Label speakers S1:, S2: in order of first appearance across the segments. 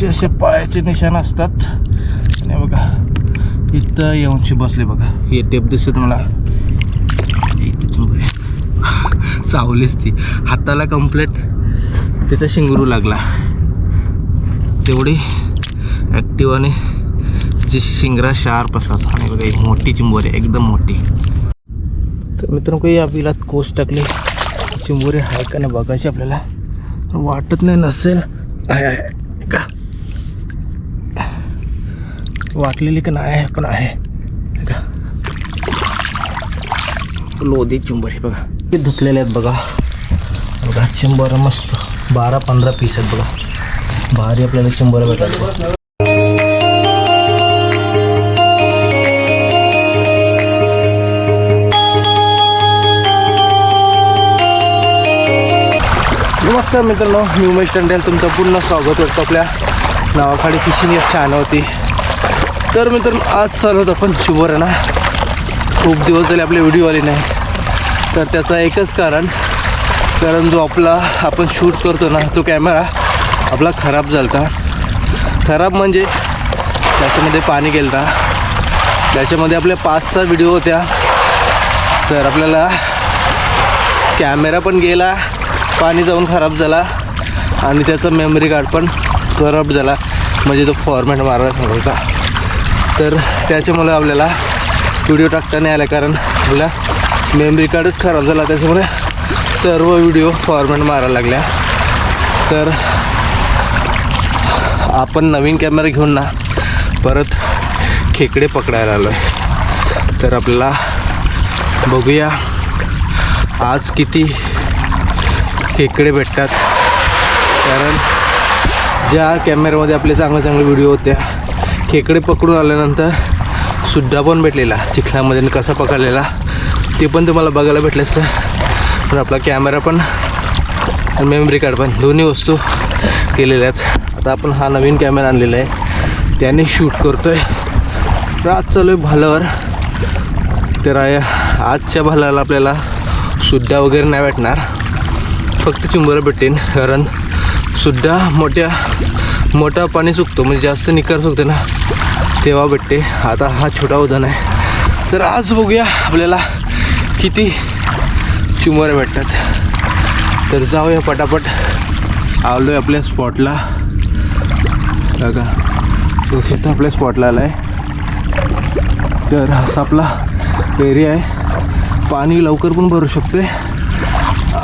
S1: असे असे पायाचे निशाण असतात. आणि बघा इथं येऊनशी बसले बघा. हे टेप दिसत मला. चावलीच ती हाताला कम्प्लेट तिथं शिंगरू लागला. तेवढी ॲक्टिवाने जी शिंगरा शार्प असतात. आणि बघा एक मोठी चिंबोरी आहे, एकदम मोठी. तर मित्रांनो या बिलात कोस टाकली. चिंबोरी आहे का नाही बघायची आपल्याला. वाटत नाही नसेल. आहे आहे का? वाटलेली का नाही आहे पण आहे. का लोधी हे बघा. ते धुतलेले आहेत बघा. बघा चिंबर मस्त. बारा पंधरा पीस आहेत बघा. भारी आपल्याला चिंबर भेटायला. नमस्कार मित्रांनो मी उमेश टंडेल तुमचं पूर्ण स्वागत करतो आपल्या नावाखाली फिशिंग एक छान होती तर मित्र आज चालवत आपण चिंबर ना. खूप दिवस झाले आपले व्हिडिओ आले नाही. तर त्याचं एकच कारण कारण जो आपला आपण शूट करतो ना तो कॅमेरा आपला खराब झाला होता खराब म्हणजे त्याच्यामध्ये पाणी गेलं त्याच्यामध्ये आपल्या पाच सहा व्हिडिओ होत्या. तर आपल्याला कॅमेरा पण गेला पाणी जाऊन खराब झाला आणि त्याचा मेमरी कार्ड पण खराब झाला. म्हणजे तो फॉर्मॅट मारायला सांगत होता तर त्याच्यामुळे आपल्याला व्हिडिओ टाकता नाही आला कारण आपला मेमरी कार्डच खराब झाला. त्याच्यामुळे सर्व व्हिडिओ फॉर्मॅट मारायला लागल्या. तर आपण नवीन कॅमेरा घेऊन ना परत खेकडे पकडायला आलो आहे तर आपल्याला बघूया आज किती खेकडे भेटतात. कारण ज्या कॅमेऱ्यामध्ये आपले चांगले चांगले व्हिडिओ होत्या खेकडे पकडून आल्यानंतर सुद्धा पण भेटलेला चिखलामध्ये कसा पकडलेला ते पण तुम्हाला बघायला भेटलं असतं. पण आपला कॅमेरा पण आणि मेमरी कार्ड पण दोन्ही वस्तू केलेल्या आहेत. आता आपण हा नवीन कॅमेरा आणलेला आहे. त्याने शूट करतो आहे रात चालू आहे भालावर. तर आजच्या भालाला आपल्याला सुद्धा वगैरे नाही भेटणार. फक्त चिंबरं भेटेन कारण सुद्धा मोठ्या मोठा पाणी सुकतो म्हणजे जास्त निकार सुकते ना. तेव्हा भेटते. आता हा छोटा उदान आहे. तर आज बघूया आपल्याला किती चुमर भेटतात. तर जाऊया पटापट. आलो आहे आपल्या स्पॉटला. बघा. तो शेत आपल्या स्पॉटला आला आहे तर असा आपला एरिया आहे. पाणी लवकर पण भरू शकते.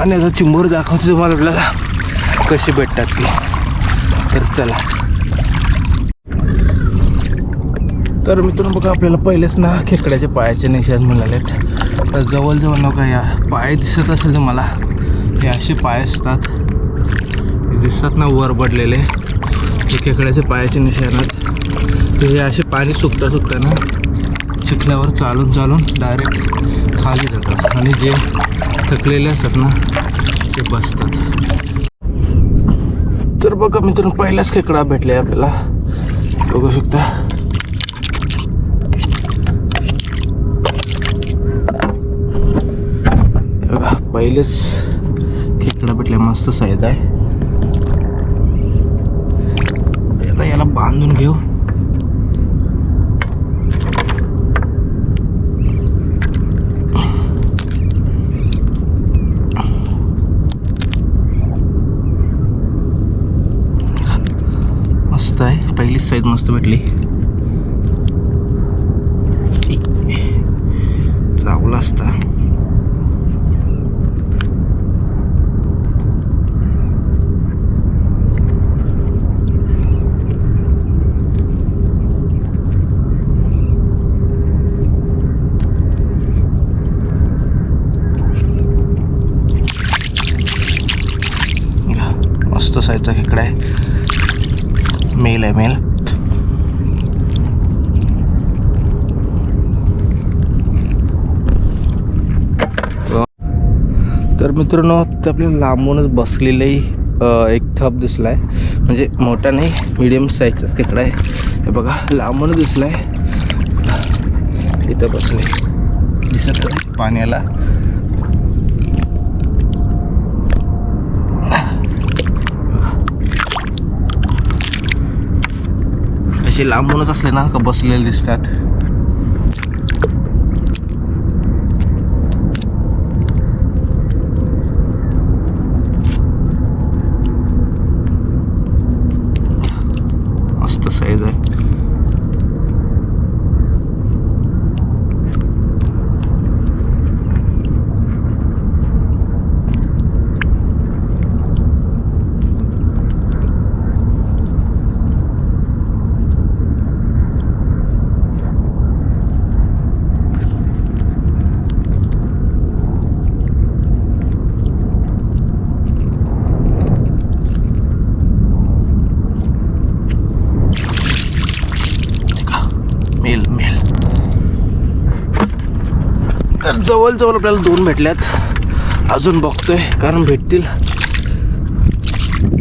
S1: आणि आता चिंबोर दाखवते तुम्हाला आपल्याला कसे भेटतात की तर चला. तर मित्रांनो बघा आपल्याला पहिलेच ना खेकड्याच्या पायाचे निशाण मिळालेत. तर जवळजवळ नका या पाय दिसत असेल तुम्हाला. हे असे पाय असतात. हे दिसतात ना वर पडलेले. हे खेकड्याचे पायाचे निशाण आहेत. हे असे पाणी सुकता सुकता ना चिखल्यावर चालून चालून डायरेक्ट खाली जातात. आणि जे थकलेले असतात ना ते बसतात. तर बघा मित्रांनो पहिलाच खेकडा भेटले आपल्याला. बघू शकता. बघा पहिलेच खेकडा भेटले मस्त साईज आहे. आता याला बांधून घेऊ मस्त आहे पहिलीच साईज मस्त भेटली चावला असता मस्त साईजचा खेकडा आहे मेल आहे मेल तर मित्रांनो ते आपल्याला लांबूनच बसलेलंही एक थप दिसला आहे म्हणजे मोठा नाही मिडियम साईजचाच खेकडा आहे. हे बघा लांबूनच दिसला आहे इथं बसले. दिसत पाण्याला. असे लांबूनच असले ना का बसलेले दिसतात मस्त साईज आहे मेल मेल तर जवळजवळ आपल्याला दोन भेटल्यात. अजून बघतोय कारण भेटतील.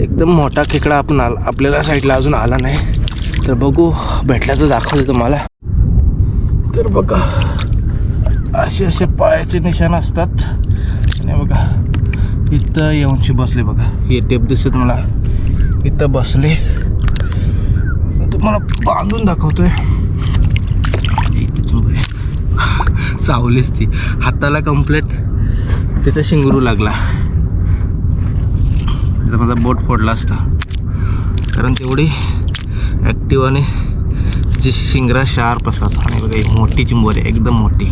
S1: एकदम मोठा खेकडा आपण आला आपल्याला साईडला अजून आला नाही. तर बघू भेटला तर दाखवतो तुम्हाला. तर बघा असे असे पायाचे निशाण असतात. आणि बघा इथं येऊनशी बसले बघा. हे टेप दिसत मला इथं बसले. तुम्हाला बांधून दाखवतोय इथं चिंबोरी. चावलीच ती हाताला कम्प्लेट तिथं शिंगरू लागला. तर माझा बोट फोडला असता. कारण तेवढी ॲक्टिव्ह आणि जी शिंगरा शार्प असतात. आणि बघा एक मोठी चिंबोरी एकदम मोठी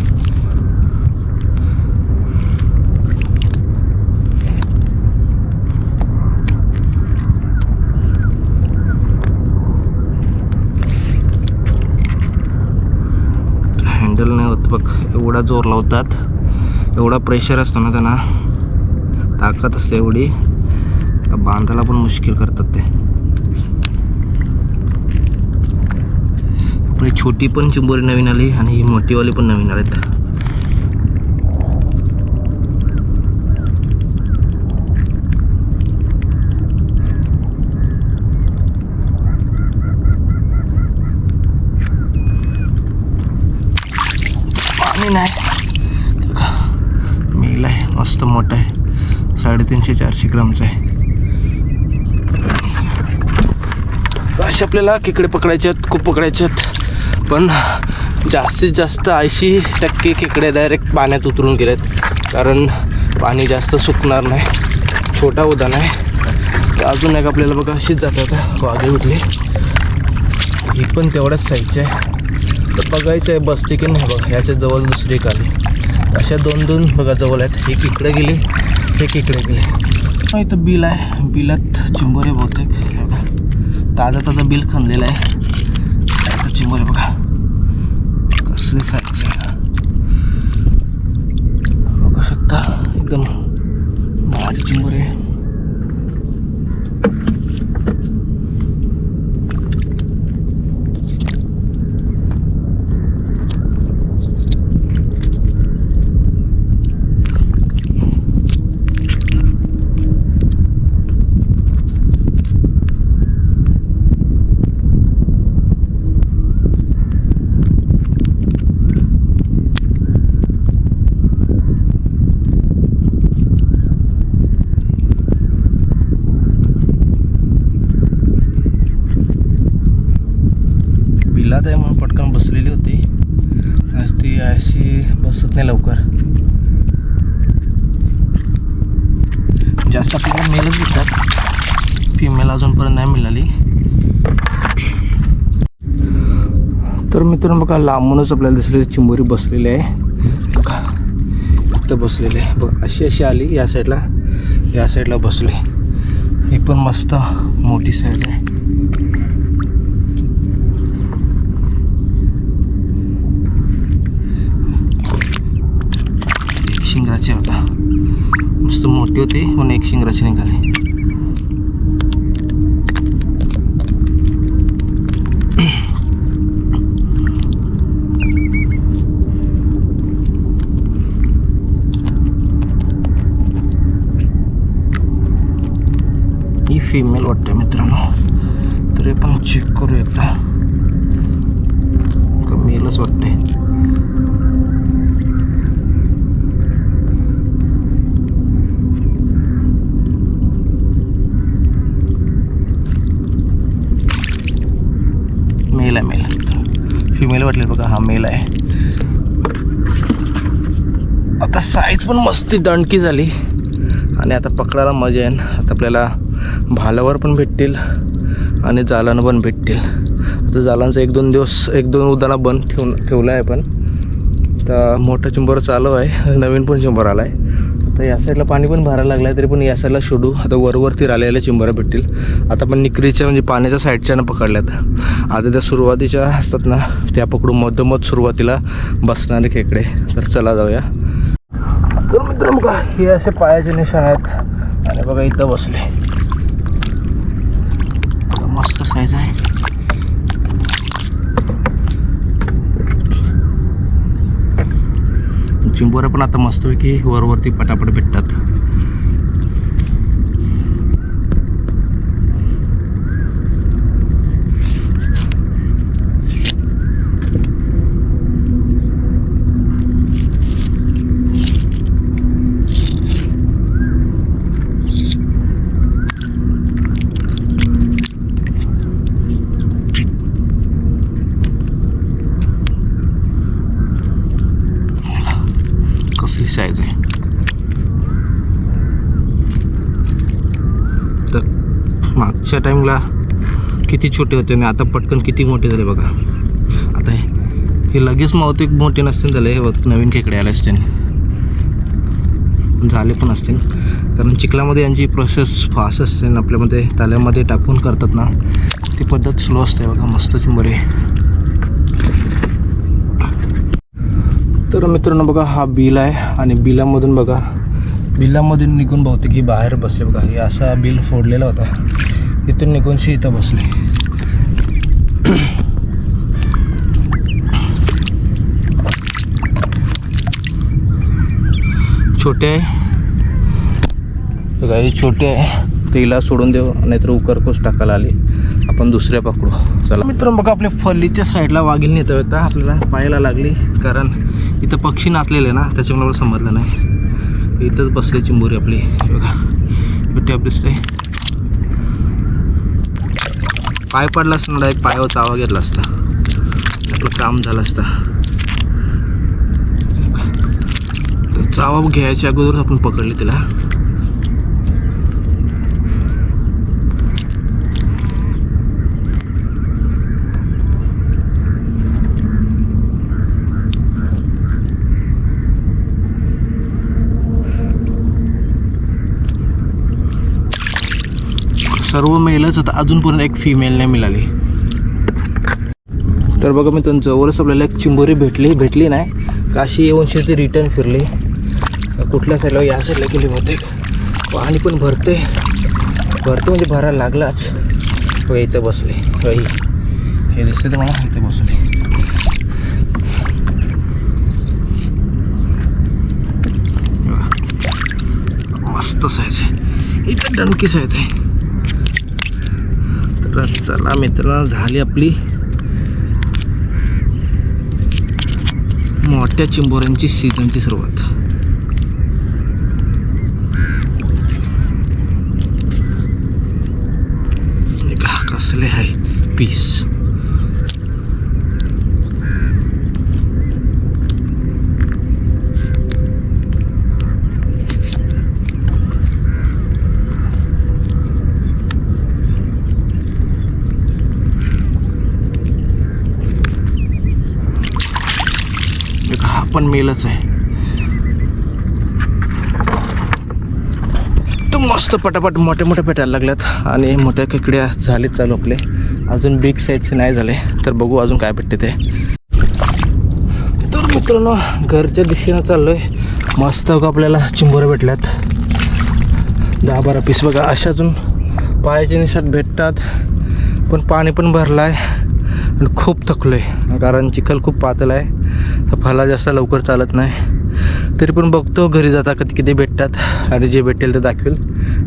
S1: हँडल नाही होत बघ एवढा जोर लावतात. एवढा प्रेशर असतो ना त्यांना. ताकद असते एवढी. बांधायला पण मुश्किल करतात ते. आपली छोटी पण चिंबोरी नवीन आली आणि ही मोठीवाली पण नवीन आलीत. पाणी नाही मेल आहे मस्त मोठं आहे. साडेतीनशे चारशे ग्रामचं आहे. असे आपल्याला खेकडे पकडायचे आहेत खूप पकडायचे आहेत. पण जास्तीत जास्त ऐंशी टक्के खेकडे डायरेक्ट पाण्यात उतरून गेलेत. कारण पाणी जास्त सुकणार नाही. छोटा उदान आहे. अजून एक आपल्याला बघा अशीच जातात. वाघे भेटली ही पण तेवढ्याच साईजची आहे. तर बघायचं आहे बसते की नाही बघा. ह्याच्या जवळ दुसरी एक आली. अशा दोन दोन बघा जवळ आहेत. एक इकडे गेली? एक इकडे गेली? इथं बिल आहे. बिलात चिंबोरे बहुतेक. बघा. ताजा ताजा बिल खणलेलं आहे. आता चिंबोरे बघा. कसले साईजचे बघू शकता? एकदम भारी चिंबोरे बिलात आहे म्हणून पटकन बसलेली होती आज ती अशी बसत नाही लवकर जास्त आपल्याला मेलच भेटतात फिमेल अजूनपर्यंत नाही मिळाली तर मित्रांनो बघा लांबूनच आपल्याला दिसलेली चिंबोरी बसलेली आहे. बघा इथं बसलेली आहे. बघ अशी अशी आली या साईडला या साईडला बसली. ही पण मस्त मोठी साईड आहे. शिंगराची होता मस्त मोठी होती पण एक शिंगराची निघाली. फिमेल वाटते मित्रांनो. तरी आपण चेक करू एकदा का मेलच वाटते मेल मेल आहे मेल फिमेल वाटले बघा हा मेल आहे. आता साईज पण मस्ती दणकी झाली. आणि आता पकडायला मजा येईल आता आपल्याला भालावर पण भेटतील आणि जालानं पण भेटतील. आता जालांचं एक दोन दिवस एक दोन उदाना बंद ठेवून ठेवलं आहे पण. आता मोठा चिंबर चालू आहे नवीन पण चिंबर आला आहे आता या साईडला पाणी पण भरायला लागलं आहे तरी पण या साईडला शोधू. आता वरवरती राहिलेल्या चिंबरं भेटतील. आता पण निकरीच्या म्हणजे पाण्याच्या साईडच्या पकडल्यात. आता त्या सुरुवातीच्या असतात ना त्या पकडून मधोमध सुरुवातीला बसणारे खेकडे. तर चला जाऊया. तर मित्र बघा हे असे पायाचे निशाण आहेत. आणि बघा इथं बसले. मस्त साईज आहे चिंबोऱ्या पण आता मस्तपैकी वरवरती पटापट भेटतात कसली साईज आहे तर मागच्या टाईमला किती छोटे होते आणि आता पटकन किती मोठे झाले बघा. आता हे लगेच बहुतेक मोठे नसतील झाले हे बघ नवीन खेकडे आले असतील. झाले पण असतील. कारण चिखलामध्ये यांची प्रोसेस फास्ट असते आणि आपल्यामध्ये ताल्यामध्ये टाकून करतात ना ती पद्धत स्लो असते बघा मस्त चिंबरे. तर मित्रांनो बघा हा बिल आहे आणि बिलामधून बघा बिलामधून निघून बहुतेक की बाहेर बसले बघा. हे असा बिल फोडलेला होता. इथून निघूनशी इथं बसले. छोटे आहे. काही छोटे आहे. तिला सोडून देऊ नाहीतर उकरकोस टाकायला आली. आपण दुसऱ्या पकडू. चला. मित्रांनो बघा आपल्या फलीच्या साईडला वाघील नेता होता आपल्याला पायाला लागली कारण इथं पक्षी नाचलेले ना त्याच्यामुळे मला समजलं नाही. इथंच बसले चिंबोरी आपली. बघा. बघा युट्यूब दिसते पाय पडला असता ना एक पायावर चावा घेतला असता. आपलं काम झालं असतं. तर चावा घ्यायच्या अगोदर आपण पकडली तिला. सर्व मेलच आता अजूनपर्यंत एक फिमेल नाही मिळाली. तर बघा मी तुमचं जवळच आपल्याला एक चिंबोरी भेटली भेटली नाही. काशी येऊन शेती रिटर्न फिरली. कुठल्या साईडला या साईडला गेली बहुतेक. पाणी पण भरते भरते म्हणजे भरायला लागलाच. व इथं बसले. वही हे दिसते तुम्हाला? इथे बसले. बघा. मस्त साईज आहे. इथं डणकी साईज आहे. तर चला मित्रांनो झाली आपली मोठ्या चिंबोऱ्यांची सीझनची सुरुवात. कसले आहे पीस एक हा पण मेलच आहे. तर मस्त पटापट मोठे मोठे पेटायला लागल्यात आणि मोठ्या खेकड्या झालेत चालू आपले. अजून बिग साईजचे नाही झाले तर बघू अजून काय भेटते ते. तर मित्रांनो घरच्या दिशेनं चाललोय. मस्त आपल्याला चिंबोरं भेटल्यात. दहा बारा पीस बघा अशा अजून पायाचे निशात भेटतात. पण पाणी पण भरलं आहे आणि खूप थकलो आहे कारण चिखल खूप पातळ आहे. तर फला जास्त लवकर चालत नाही. तरी पण बघतो घरी जाता कधी किती भेटतात. आणि जे भेटेल ते दाखवेल.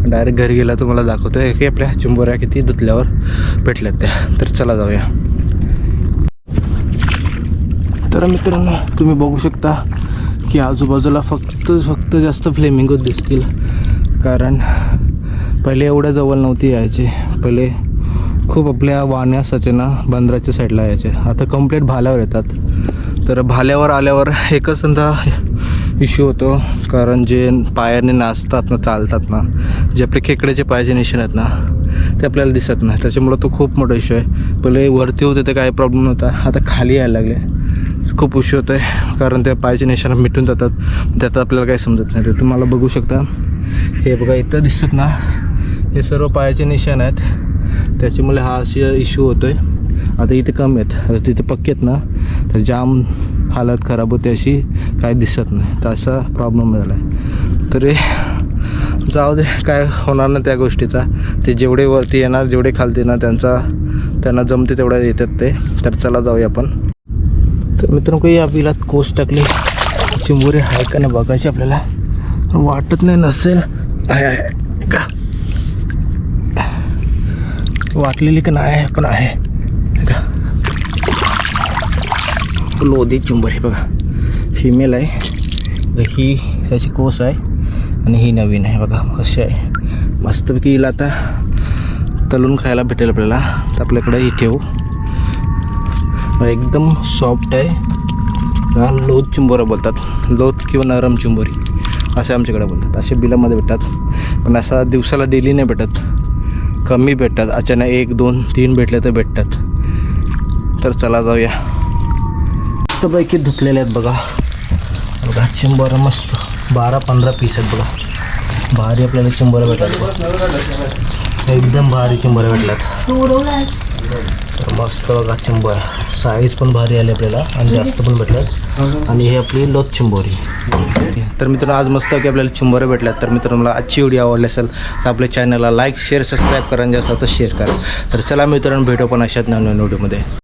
S1: डायरेक्ट घरी गेला तुम्हाला दाखवतो आहे की आपल्या चिंबोऱ्या किती धुतल्यावर भेटल्यात त्या. तर चला जाऊया. तर मित्रांनो तुम्ही बघू शकता की आजूबाजूला फक्त फक्त जास्त फ्लेमिंगच दिसतील. कारण पहिले एवढ्या जवळ नव्हती यायचे. पहिले खूप आपल्या वाण्या सचेना बंदराच्या साईडला यायचे. आता कंप्लीट भाल्यावर येतात. तर भाल्यावर आल्यावर एकच समजा इश्यू होतो. कारण जे पायाने नाचतात ना चालतात ना जे आपले खेकड्याचे पायाचे निशाण आहेत ना ते आपल्याला दिसत नाही. त्याच्यामुळं तो खूप मोठा इश्यू आहे. पहिले वरती होते ते काही प्रॉब्लेम नव्हता. आता खाली यायला लागले. खूप उशीर होतो आहे कारण त्या पायाचे निशाण मिटून जातात. त्यात आपल्याला काही समजत नाही. तर तुम्हाला बघू शकता. हे बघा इथं दिसत ना हे सर्व पायाचे निशाण आहेत. त्याच्यामुळे हा असे इश्यू होतो आहे आता इथे कमी आहेत. आता तिथे पक्के आहेत ना तर जाम हालत खराब होते अशी काही दिसत नाही. तर असा प्रॉब्लेम झाला आहे तरी जाऊ दे काय होणार ना त्या गोष्टीचा. ते जेवढे वरती येणार जेवढे खालती येणार त्यांचा त्यांना जमते तेवढ्या येतात ते. तर चला जाऊया आपण. तर मित्रांनो काही या बिलात कोस टाकली. चिंबोरी आहे का नाही बघायची आपल्याला? वाटत नाही नसेल. आहे का? वाटलेली का नाही पण आहे का लोधी हे। बघा। फिमेल आहे। ही त्याची कोस आहे आणि ही नवीन आहे बघा अशी आहे। मस्तपैकी हिला आता तलून खायला भेटेल आपल्याला. तर आपल्याकडे ही ठेवू. एकदम सॉफ्ट आहे. हा लोध चिंबोरा बोलतात. लोध किंवा नरम चुंबोरी. असे आमच्याकडे बोलतात. असे बिलामध्ये भेटतात. पण असा दिवसाला डेली नाही भेटत. कमी भेटतात. अचानक एक दोन तीन भेटले तर भेटतात. तर चला जाऊया. मस्तपैकी धुतलेले आहेत बघा. बघा चिंबर मस्त. बारा पंधरा पीस आहेत बघा. भारी आपल्याला चिंबोरा भेटतात एकदम भारी चिंबोरा भेटल्यात. मस्त बघा आहे साईज पण भारी आली आपल्याला आणि जास्त पण भेटल्यात. आणि हे आपली लोथ चिंबोरी. तर मित्रांनो आज मस्त की आपल्याला चिंबोरे भेटल्यात. तर मित्रांनो मला आजची व्हिडिओ आवडली असेल तर आपल्या चॅनलला लाईक शेअर सबस्क्राईब करा आणि जास्त शेअर करा. तर चला मित्रांनो भेटू पण अशात नवीन व्हिडिओमध्ये